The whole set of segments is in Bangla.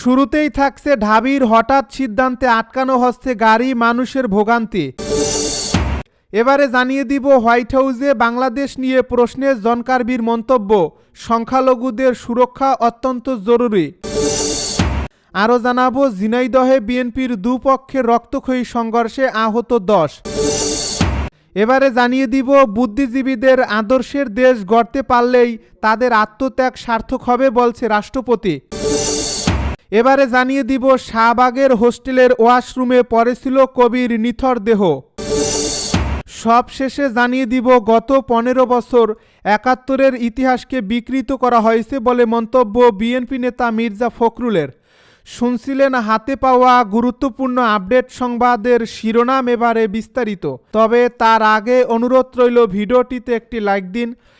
শুরুতেই থাকছে ঢাবির হঠাৎ সিদ্ধান্তে আটকানো হচ্ছে গাড়ি, মানুষের ভোগান্তি। এবারে জানিয়ে দিব হোয়াইট হাউসে বাংলাদেশ নিয়ে প্রশ্নে জন কার্বির মন্তব্য। সংখ্যালঘুদের সুরক্ষা অত্যন্ত জরুরি। আরও জানাব, ঝিনাইদহে বিএনপির দুপক্ষের রক্তক্ষয়ী সংঘর্ষে আহত দশ। এবারে জানিয়ে দিব, বুদ্ধিজীবীদের আদর্শের দেশ গড়তে পারলেই তাদের আত্মত্যাগ সার্থক হবে বলছে রাষ্ট্রপতি। এবারে জানিয়ে দিব, শাহবাগের হোস্টেলের ওয়াশরুমে পড়েছিল কবির নিথর দেহ। সব শেষে জানিয়ে দিব, গত পনেরো বছর একাত্তরের ইতিহাসকে বিকৃত করা হয়েছে বলে মন্তব্য বিএনপি নেতা মির্জা ফখরুলের। শুনছিলেন, হাতে পাওয়া গুরুত্বপূর্ণ আপডেট সংবাদের শিরোনাম এবারে বিস্তারিত। তবে তার আগে অনুরোধ রইল, ভিডিওটিতে একটি লাইক দিন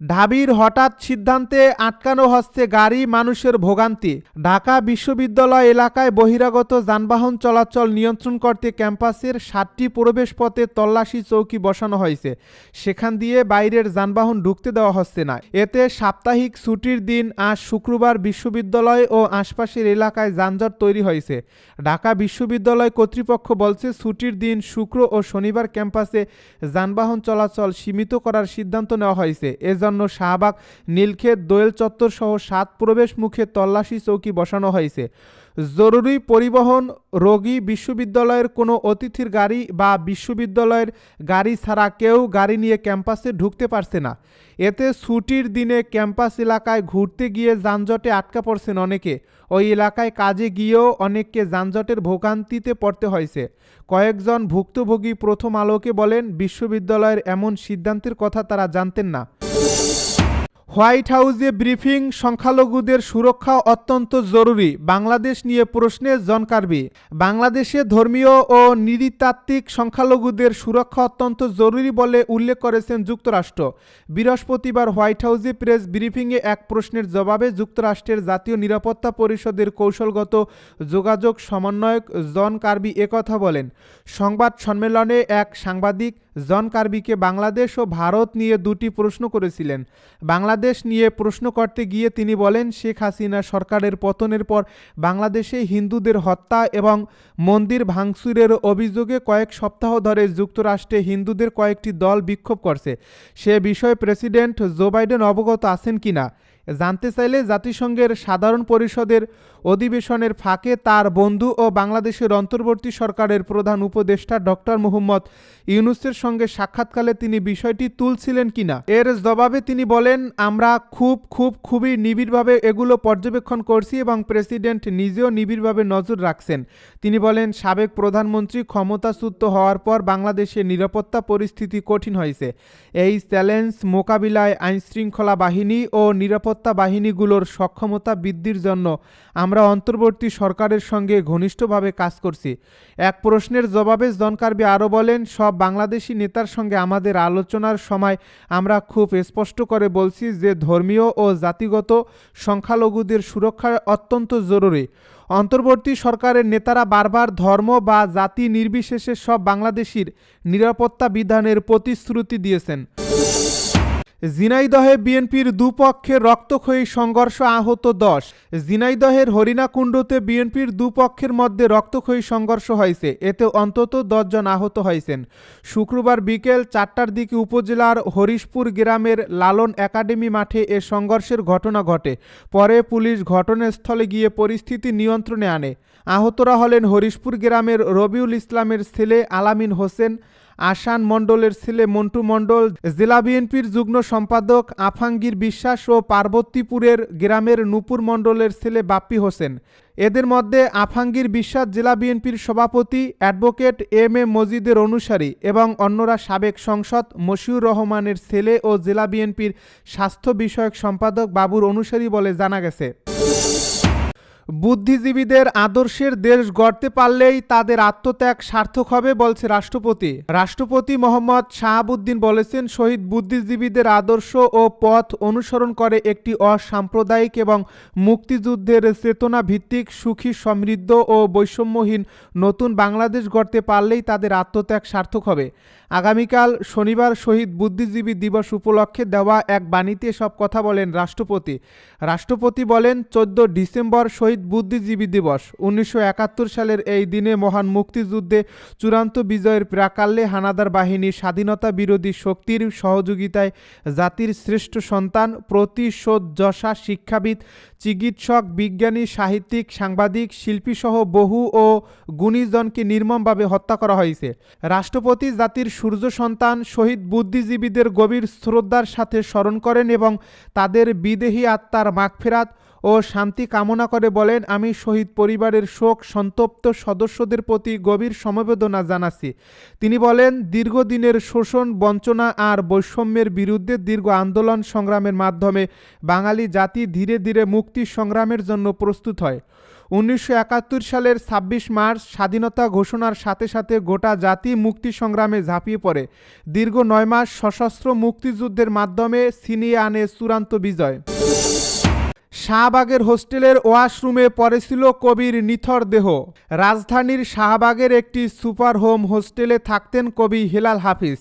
ঢাবির হঠাৎ সিদ্ধান্তে আটকানো হচ্ছে গাড়ি মানুষের ভোগান্তি। ঢাকা বিশ্ববিদ্যালয় এলাকায় বহিরাগত যানবাহন চলাচল নিয়ন্ত্রণ করতে ক্যাম্পাসের সাতটি প্রবেশ পথে তল্লাশি চৌকি বসানো হয়েছে। সেখান দিয়ে বাইরের যানবাহন ঢুকতে দেওয়া হচ্ছে না। এতে সাপ্তাহিক ছুটির দিন আজ শুক্রবার বিশ্ববিদ্যালয় ও আশপাশের এলাকায় যানজট তৈরি হয়েছে। ঢাকা বিশ্ববিদ্যালয় কর্তৃপক্ষ বলছে, ছুটির দিন শুক্র ও শনিবার ক্যাম্পাসে যানবাহন চলাচল সীমিত করার সিদ্ধান্ত নেওয়া হয়েছে। এজন্য শাহবাগ, নীলক্ষেত, দোয়েল চত্বর সহ সাত প্রবেশ মুখে তল্লাশি চৌকি বসানো হয়েছে। জরুরি পরিবহন, রোগী, বিশ্ববিদ্যালয়ের কোনো অতিথির গাড়ি বা বিশ্ববিদ্যালয়ের গাড়ি ছাড়া কেউ গাড়ি নিয়ে ক্যাম্পাসে ঢুকতে পারছে না। এতে ছুটির দিনে ক্যাম্পাস এলাকায় ঘুরতে গিয়ে যানজটে আটকা পড়ছেন অনেকে। ওই এলাকায় কাজে গিয়েও অনেককে যানজটের ভোগান্তিতে পড়তে হয়েছে। কয়েকজন ভুক্তভোগী প্রথম আলোকে বলেন, বিশ্ববিদ্যালয়ের এমন সিদ্ধান্তের কথা তারা জানতেন না। হোয়াইট হাউসে ব্রিফিং, সংখ্যালঘুদের সুরক্ষা অত্যন্ত জরুরি। বাংলাদেশ নিয়ে প্রশ্নে জন কার্বি। বাংলাদেশে ধর্মীয় ও নৃতাত্ত্বিক সংখ্যালঘুদের সুরক্ষা অত্যন্ত জরুরি বলে উল্লেখ করেছেন যুক্তরাষ্ট্র। বৃহস্পতিবার হোয়াইট হাউসে প্রেস ব্রিফিংয়ে এক প্রশ্নের জবাবে যুক্তরাষ্ট্রের জাতীয় নিরাপত্তা পরিষদের কৌশলগত যোগাযোগ সমন্বয়ক জন কার্বি একথা বলেন। সংবাদ সম্মেলনে এক সাংবাদিক জন কার্বিকে বাংলাদেশ ও ভারত নিয়ে দুটি প্রশ্ন করেছিলেন। বাংলাদেশ নিয়ে প্রশ্ন করতে গিয়ে তিনি বলেন, শেখ হাসিনা সরকারের পতনের পর বাংলাদেশে হিন্দুদের হত্যা এবং মন্দির ভাঙচুরের অভিযোগে কয়েক সপ্তাহ ধরে যুক্তরাষ্ট্রে হিন্দুদের কয়েকটি দল বিক্ষোভ করছে। সে বিষয়ে প্রেসিডেন্ট জো বাইডেন অবগত আছেন কিনা? জানতে চাইলে জাতিসংঘের সাধারণ পরিষদের অধিবেশনের ফাঁকে তার বন্ধু ও বাংলাদেশের অন্তর্বর্তী সরকারের প্রধান উপদেষ্টা ডক্টর মোহাম্মদ ইউনুসের সঙ্গে সাক্ষাৎকালে তিনি বিষয়টি তুলছিলেন কিনা। এর জবাবে তিনি বলেন, আমরা খুব খুব, খুবই নিবিড়ভাবে এগুলো পর্যবেক্ষণ করছি এবং প্রেসিডেন্ট নিজেও নিবিড়ভাবে নজর রাখছেন। তিনি বলেন, সাবেক প্রধানমন্ত্রী ক্ষমতাচ্যুত হওয়ার পর বাংলাদেশের নিরাপত্তা পরিস্থিতি কঠিন হয়েছে। এই চ্যালেঞ্জ মোকাবিলায় আইনশৃঙ্খলা বাহিনী ও নিরাপত্তা বাহিনীগুলোর সক্ষমতা বৃদ্ধির জন্য আমরা অন্তর্বর্তী সরকারের সঙ্গে ঘনিষ্ঠভাবে কাজ করছি। এক প্রশ্নের জবাবে জন কার্বি আরও বলেন, সব বাংলাদেশি নেতার সঙ্গে আমাদের আলোচনার সময় আমরা খুব স্পষ্ট করে বলছি যে ধর্মীয় ও জাতিগত সংখ্যালঘুদের সুরক্ষা অত্যন্ত জরুরি। অন্তর্বর্তী সরকারের নেতারা বারবার ধর্ম বা জাতি নির্বিশেষে সব বাংলাদেশির নিরাপত্তা বিধানের প্রতিশ্রুতি দিয়েছেন। ঝিনাইদহে বিএনপির দুপক্ষের রক্তক্ষয়ী সংঘর্ষ আহত দশ। ঝিনাইদহের হরিণাকুণ্ডতে বিএনপির দুপক্ষের মধ্যে রক্তক্ষয়ী সংঘর্ষ হয়েছে। এতে অন্তত দশজন আহত হয়েছেন। শুক্রবার বিকেল চারটার দিকে উপজেলার হরিশপুর গ্রামের লালন একাডেমি মাঠে এ সংঘর্ষের ঘটনা ঘটে। পরে পুলিশ ঘটনাস্থলে গিয়ে পরিস্থিতি নিয়ন্ত্রণে আনে। আহতরা হলেন হরিশপুর গ্রামের রবিউল ইসলামের ছেলে আলামিন হোসেন আসান মণ্ডলের ছেলে মন্টু মণ্ডল, জেলা বিএনপির যুগ্ম সম্পাদক আফাঙ্গীর বিশ্বাস ও পার্বতীপুরের গ্রামের নূপুর মণ্ডলের ছেলে বাপ্পি হোসেন। এদের মধ্যে আফাঙ্গীর বিশ্বাস জেলা বিএনপির সভাপতি, অ্যাডভোকেট এম এ মজিদের অনুসারী এবং অন্যরা সাবেক সংসদ মশিউর রহমানের ছেলে ও জেলা বিএনপির স্বাস্থ্য বিষয়ক সম্পাদক বাবুর অনুসারী বলে জানা গেছে। বুদ্ধিজীবীদের আদর্শের দেশ গড়তে পারলেই তাদের আত্মত্যাগ সার্থক হবে বলছে রাষ্ট্রপতি। রাষ্ট্রপতি মোহাম্মদ শাহাবুদ্দিন বলেছেন, শহীদ বুদ্ধিজীবীদের আদর্শ ও পথ অনুসরণ করে একটি অসাম্প্রদায়িক এবং মুক্তিযুদ্ধের চেতনা ভিত্তিক সুখী, সমৃদ্ধ ও বৈষম্যহীন নতুন বাংলাদেশ গড়তে পারলেই তাদের আত্মত্যাগ সার্থক হবে। আগামীকাল শনিবার শহীদ বুদ্ধিজীবী দিবস উপলক্ষে দেওয়া এক বাণীতে সব কথা বলেন রাষ্ট্রপতি। রাষ্ট্রপতি বলেন, চোদ্দ ডিসেম্বর শহীদ বুদ্ধিজীবী দিবস। উনিশশো একাত্তর সালের এই দিনে মহান মুক্তিযুদ্ধে চূড়ান্ত বিজয়ের প্রাকাল্যে হানাদার বাহিনী স্বাধীনতা বিরোধী শক্তির সহযোগিতায় জাতির শ্রেষ্ঠ সন্তান, প্রতিশোধ যশা শিক্ষাবিদ, চিকিৎসক, বিজ্ঞানী, সাহিত্যিক, সাংবাদিক, শিল্পীসহ বহু ও গুণীজনকে নির্মমভাবে হত্যা করা হয়েছে। রাষ্ট্রপতি জাতির সূর্য সন্তান শহীদ বুদ্ধিজীবীদের গভীর শ্রদ্ধার সাথে স্মরণ করেন এবং তাদের বিদেহী আত্মার মাগফেরাত ও শান্তি কামনা করে বলেন, আমি শহীদ পরিবারের শোক, সন্তপ্ত সদস্যদের প্রতি গভীর সমবেদনা জানাচ্ছি। তিনি বলেন, দীর্ঘদিনের শোষণ, বঞ্চনা আর বৈষম্যের বিরুদ্ধে দীর্ঘ আন্দোলন সংগ্রামের মাধ্যমে বাঙালি জাতি ধীরে ধীরে মুক্তি সংগ্রামের জন্য প্রস্তুত হয়। উনিশশো একাত্তর সালের ছাব্বিশ মার্চ স্বাধীনতা ঘোষণার সাথে সাথে গোটা জাতি মুক্তি সংগ্রামে ঝাঁপিয়ে পড়ে। দীর্ঘ নয় মাস সশস্ত্র মুক্তিযুদ্ধের মাধ্যমে ছিনিয়ে আনে চূড়ান্ত বিজয়। শাহবাগের হোস্টেলের ওয়াশরুমে পড়েছিল কবির নিথর দেহ। রাজধানীর শাহবাগের একটি সুপার হোম হোস্টেলে থাকতেন কবি হেলাল হাফিজ।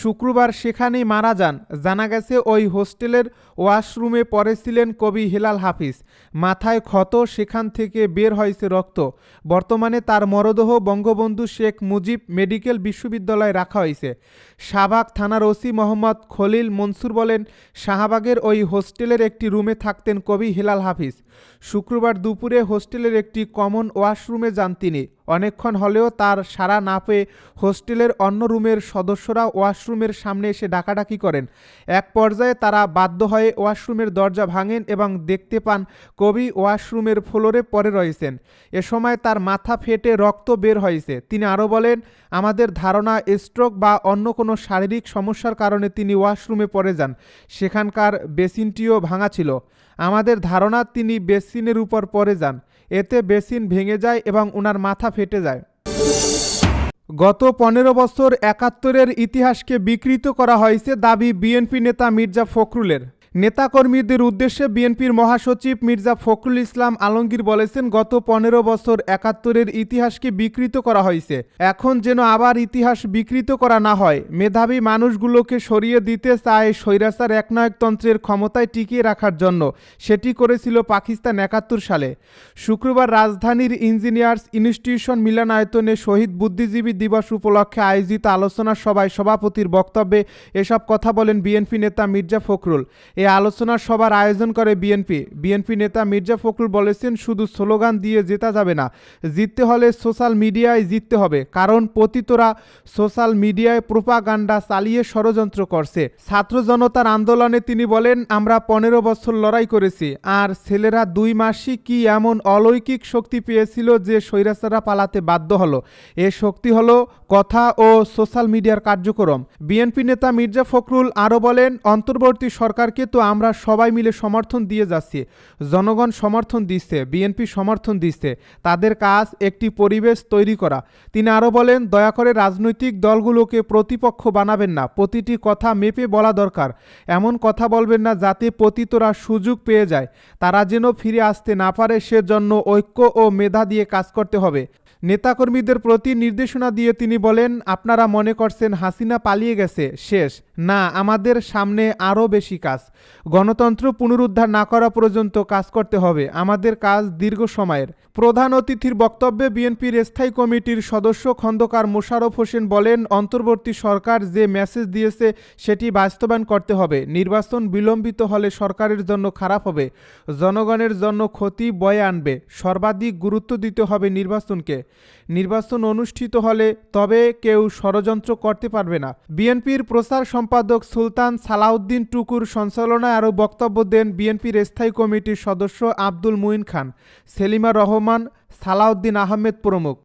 শুক্রবার সেখানেই মারা যান। জানা গেছে ওই হোস্টেলের ওয়াশরুমে পড়েছিলেন কবি হেলাল হাফিজ। মাথায় ক্ষত, সেখান থেকে বের হয়েছে রক্ত। বর্তমানে তার মরদেহ বঙ্গবন্ধু শেখ মুজিব মেডিকেল বিশ্ববিদ্যালয়ে রাখা হয়েছে। শাহবাগ থানার ওসি মোহাম্মদ খলিল মনসুর বলেন, শাহবাগের ওই হোস্টেলের একটি রুমে থাকতেন কবি হেলাল হাফিজ। শুক্রবার দুপুরে হোস্টেলের একটি কমন ওয়াশরুমে যান তিনি। অনেকক্ষণ হলেও তার সাড়া না পেয়ে হোস্টেলের অন্য রুমের সদস্যরা ওয়াশরুমের সামনে এসে ডাকাডাকি করেন। এক পর্যায়ে তারা বাধ্য হয়ে ওয়াশরুমের দরজা ভাঙেন এবং দেখতে পান কবি ওয়াশরুমের ফ্লোরে পড়ে রয়েছেন। এ সময় তার মাথা ফেটে রক্ত বের হয়েছে। তিনি আরও বলেন, আমাদের ধারণা স্ট্রোক বা অন্য কোনো শারীরিক সমস্যার কারণে তিনি ওয়াশরুমে পড়ে যান। সেখানকার বেসিনটিও ভাঙা ছিল। আমাদের ধারণা তিনি বেসিনের উপর পড়ে যান। এতে বেসিন ভেঙে যায় এবং ওনার মাথা ফেটে যায়। গত পনেরো বছর একাত্তরের ইতিহাসকে বিকৃত করা হয়েছে দাবি বিএনপি নেতা মির্জা ফখরুলের। নেতাকর্মীদের উদ্দেশ্যে বিএনপির মহাসচিব মির্জা ফখরুল ইসলাম আলমগীর বলেছেন, গত পনেরো বছর একাত্তরের ইতিহাসকে বিকৃত করা হয়েছে। এখন যেন আবার ইতিহাস বিকৃত করা না হয়। মেধাবী মানুষগুলোকে সরিয়ে দিতে চায় স্বৈরাচার একনায়কতন্ত্রের ক্ষমতায় টিকিয়ে রাখার জন্য। সেটি করেছিল পাকিস্তান একাত্তর সালে। শুক্রবার রাজধানীর ইঞ্জিনিয়ার্স ইনস্টিটিউশন মিলনায়তনে শহীদ বুদ্ধিজীবী দিবস উপলক্ষে আয়োজিত আলোচনা সভায় সভাপতির বক্তব্যে এসব কথা বলেন বিএনপি নেতা মির্জা ফখরুল। এ আলোচনা সভার আয়োজন করে বিএনপি। বিএনপি নেতা মির্জা ফখরুল বলেছেন, শুধু স্লোগান দিয়ে জেতা যাবে না, জিততে হলে সোশ্যাল মিডিয়ায় জিততে হবে, কারণ পতিতরা সোশ্যাল মিডিয়ায় প্রোপাগান্ডা চালিয়ে ষড়যন্ত্র করছে। ছাত্র জনতার আন্দোলনে তিনি বলেন, আমরা পনেরো বছর লড়াই করেছি, আর ছেলেরা দুই মাসই কি এমন অলৌকিক শক্তি পেয়েছিল যে স্বৈরাচারা পালাতে বাধ্য হলো? এ শক্তি হলো কথা ও সোশ্যাল মিডিয়ার কার্যক্রম। বিএনপি নেতা মির্জা ফখরুল আরও বলেন, অন্তর্বর্তী সরকারকে তো আমরা সবাই মিলে সমর্থন দিয়ে যাচ্ছি। জনগণ সমর্থন দিচ্ছে, বিএনপি সমর্থন দিচ্ছে। তাদের কাজ একটি পরিবেশ তৈরি করা। তিনি আরও বলেন, দয়া করে রাজনৈতিক দলগুলোকে প্রতিপক্ষ বানাবেন না। প্রতিটি কথা মেপে বলা দরকার। এমন কথা বলবেন না যাতে পতিতরা সুযোগ পেয়ে যায়। তারা যেন ফিরে আসতে না পারে, সেজন্য ঐক্য ও মেধা দিয়ে কাজ করতে হবে। নেতাকর্মীদের প্রতি নির্দেশনা দিয়ে তিনি বলেন, আপনারা মনে করছেন হাসিনা পালিয়ে গেছে, শেষ। না, আমাদের সামনে আরও বেশি কাজ। গণতন্ত্র পুনরুদ্ধার না করা পর্যন্ত কাজ করতে হবে। আমাদের কাজ দীর্ঘ সময়ের। প্রধান অতিথির বক্তব্যে বিএনপির স্থায়ী কমিটির সদস্য খন্দকার মোশারফ হোসেন বলেন, অন্তর্বর্তী সরকার যে মেসেজ দিয়েছে, সেটি বাস্তবায়ন করতে হবে। নির্বাচন বিলম্বিত হলে সরকারের জন্য খারাপ হবে। জনগণের জন্য ক্ষতি বয়ে আনবে। সর্বাধিক গুরুত্ব দিতে হবে নির্বাচনকে। নির্বাচন অনুষ্ঠিত হলে তবে কেউ ষড়যন্ত্র করতে পারবে না। বিএনপির প্রচার সম্পাদক সুলতান সালাউদ্দিন টুকুর সঞ্চালনায় আরও বক্তব্য দেন বিএনপির স্থায়ী কমিটির সদস্য আব্দুল মুইন খান, সেলিমা রহমান, সালাউদ্দিন আহমেদ প্রমুখ।